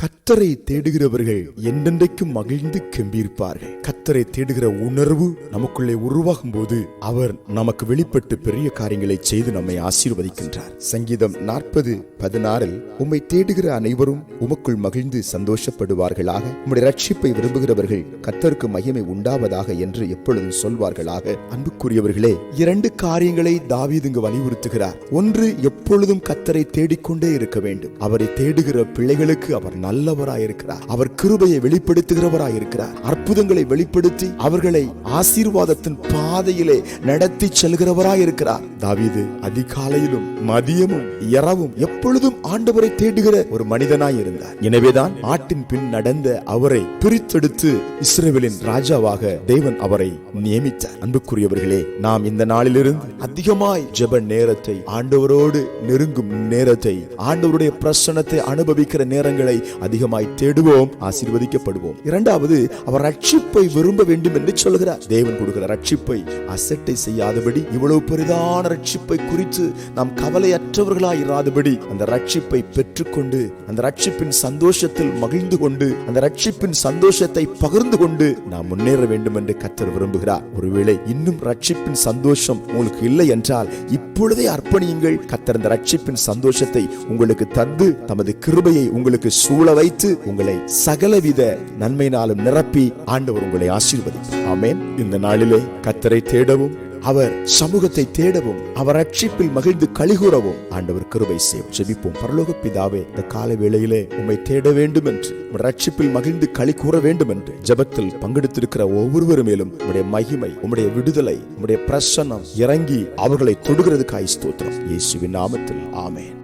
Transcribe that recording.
கத்தரை தேடுகிறவர்கள் என்றென்றைக்கும் மகிழ்ந்து கெம்பியிருப்பார்கள். கத்தரை தேடுகிற உணர்வு நமக்குள்ளே உருவாகும் போது அவர் நமக்கு வெளிப்பட்டு பெரிய காரியங்களை செய்து நம்மை ஆசீர்வதிக்கின்றார். சங்கீதம் நாற்பது பதினாறில் உம்மை தேடுகிற அனைவரும் உமக்குள் மகிழ்ந்து சந்தோஷப்படுவார்களாக. உம்முடைய ரட்சிப்பை விரும்புகிறவர்கள் கத்தருக்கு மகிமை உண்டாவதாக என்று எப்பொழுதும் சொல்வார்களாக. அன்புக்குரியவர்களே இரண்டு காரியங்களை தாவீதுங்கு வலியுறுத்துகிறார். ஒன்று எப்பொழுதும் கத்தரை தேடிக்கொண்டே இருக்க வேண்டும். அவரை தேடுகிற பிள்ளைகளுக்கு அவர் நல்லவராயிருக்கிறார். அவர் கிருபையை வெளிப்படுத்துகிறவராயிருக்கிறார் அற்புதங்களை வெளிப்படுத்தி அவர்களை ஆசீர்வாதத்தின் பாதையிலே நடத்தி செல்கிறவராய் இருக்கிறார். தாவீது அதிகாலையிலும் மதியமும் இரவும் எப்பொழுதும் ஆண்டவரை தேடுகிற ஒரு மனிதனாய் இருந்தார். எனவேதான் ஆட்டின் பின் நடந்த அவரை பிரித்தெடுத்து இஸ்ரேவேலின் ராஜாவாக தேவன் அவரை நியமித்தார். அன்புக்குரியவர்களே நாம் இந்த நாளிலிருந்து அதிகமாய் ஜெப நேரத்தை ஆண்டவரோடு நெருங்கும் நேரத்தை ஆண்டவருடைய பிரசன்னத்தை அனுபவிக்கிற நேரங்களை அதிகமாய் தேடுவோம் ஆசீர்வதிக்கப்படுவோம். இரண்டாவது அவர் ரட்சிப்பை விரும்ப வேண்டும் என்று சொல்கிறார் தேவன் கொடுக்கிற ரட்சிப்பை அசட்டை செய்யாதபடி இவ்வளவு பெரிதான ரட்சிப்பை குறித்து நாம் கவலையற்றவர்களாய் இராதபடி அந்த ரட்சிப்பை பெற்றுக்கொண்டு அந்த ரட்சிப்பின் சந்தோஷத்தில் மகிழ்ந்து கொண்டு அந்த ரட்சிப்பின் சந்தோஷத்தை பகிர்ந்து கொண்டு நாம் முன்னேற வேண்டும் என்று கத்தர் விரும்புகிறார். ஒருவேளை இன்னும் ரட்சிப்பின் சந்தோஷம் உங்களுக்கு இல்லை என்றால் இப்பொழுதே அர்ப்பணியுங்கள். கத்தர் அந்த ரட்சிப்பின் சந்தோஷத்தை உங்களுக்கு தந்து தமது கிருபையை உங்களுக்கு சூழ வைத்து உங்களை சகலவித நன்மையினாலும் நிரப்பி ஆண்டவர் உங்களை ஆசீர்வதிப்பார் ஆமேன். இந்த நாளிலே கத்தரை தேடவும் அவர் சமூகத்தை தேடவும் அவர் ரட்சிப்பில் மகிழ்ந்து கழிகூறவும் ஆண்டவர் கிருபை செய்யும் ஜெபிப்போம். பரலோக பிதாவே இந்த கால வேளையிலே உம்மை தேட வேண்டும் என்று ரட்சிப்பில் மகிழ்ந்து களி கூற வேண்டும் என்று ஜெபத்தில் பங்கெடுத்திருக்கிற ஒவ்வொருவர் மேலும் உடைய மகிமை உம்முடைய விடுதலை உம்முடைய பிரசன்னம் இறங்கி அவர்களை தொடுகிறதுக்காய் ஸ்தோத்திரம். இயேசுவின் நாமத்தில். ஆமேன்.